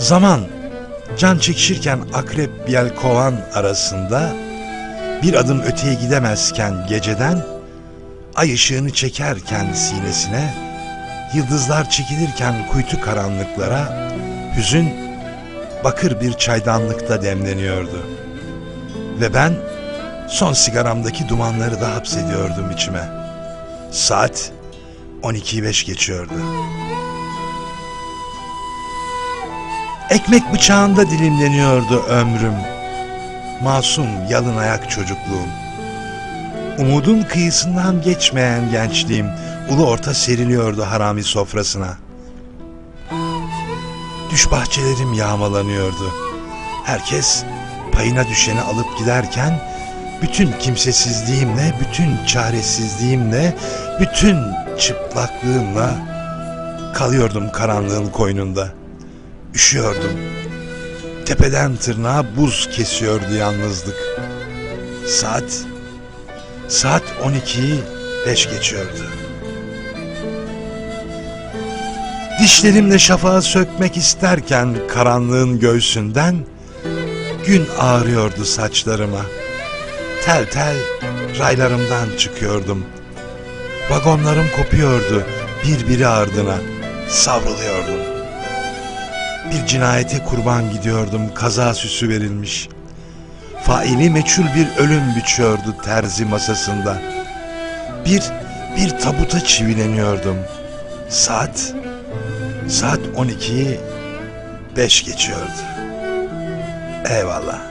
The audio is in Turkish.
Zaman can çekişirken akrep yelkovan arasında bir adım öteye gidemezken geceden ay ışığını çekerken sinesine yıldızlar çekilirken kuytu karanlıklara hüzün bakır bir çaydanlıkta demleniyordu. Ve ben son sigaramdaki dumanları da hapsediyordum içime. Saat 12'yi 5 geçiyordu. Ekmek bıçağında dilimleniyordu ömrüm. Masum yalın ayak çocukluğum. Umudun kıyısından geçmeyen gençliğim ulu orta seriliyordu harami sofrasına. Düş bahçelerim yağmalanıyordu. Herkes payına düşeni alıp giderken bütün kimsesizliğimle, bütün çaresizliğimle, bütün çıplaklığımla kalıyordum karanlığın koynunda. Üşüyordum. Tepeden tırnağa buz kesiyordu yalnızlık. Saat saat 12'yi 5 geçiyordu. Dişlerimle şafağı sökmek isterken karanlığın göğsünden gün ağrıyordu saçlarıma. Tel tel raylarımdan çıkıyordum. Vagonlarım kopuyordu birbiri ardına. Savruluyordum. Bir cinayete kurban gidiyordum kaza süsü verilmiş. Faili meçhul bir ölüm biçiyordu terzi masasında. Bir, bir tabuta çivileniyordum. Saat, saat 12'yi 5 geçiyordu. Eyvallah.